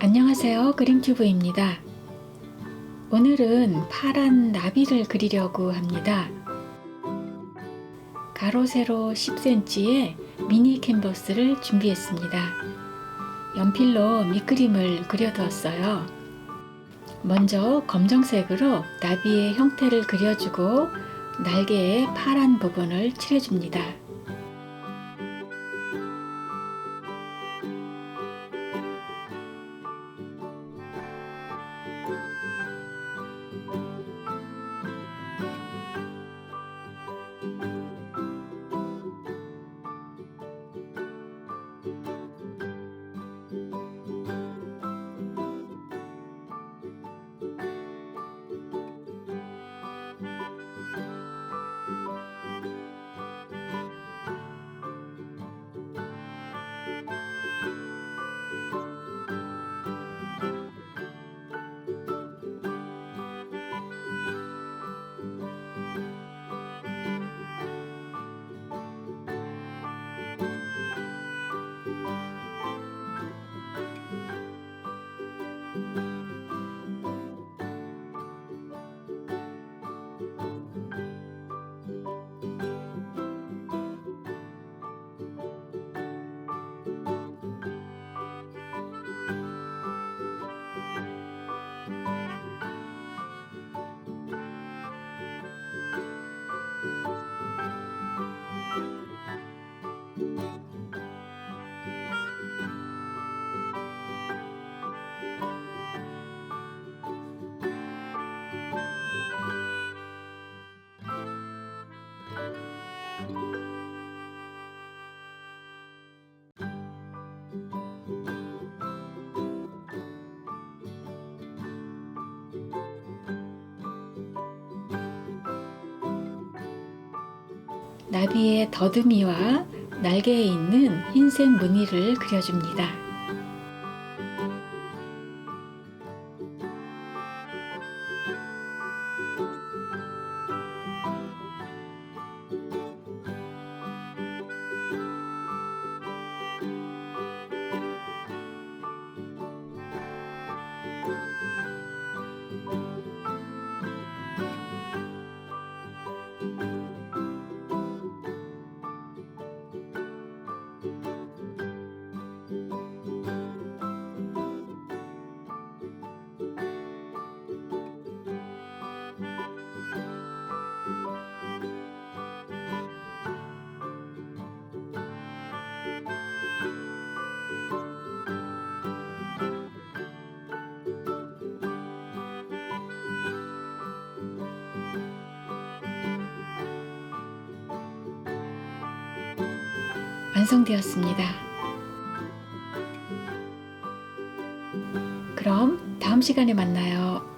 안녕하세요. 그림튜브입니다. 오늘은 파란 나비를 그리려고 합니다. 가로 세로 10cm의 미니 캔버스를 준비했습니다. 연필로 밑그림을 그려두었어요. 먼저 검정색으로 나비의 형태를 그려주고 날개의 파란 부분을 칠해줍니다. 나비의 더듬이와 날개에 있는 흰색 무늬를 그려줍니다. 완성되었습니다. 그럼 다음 시간에 만나요.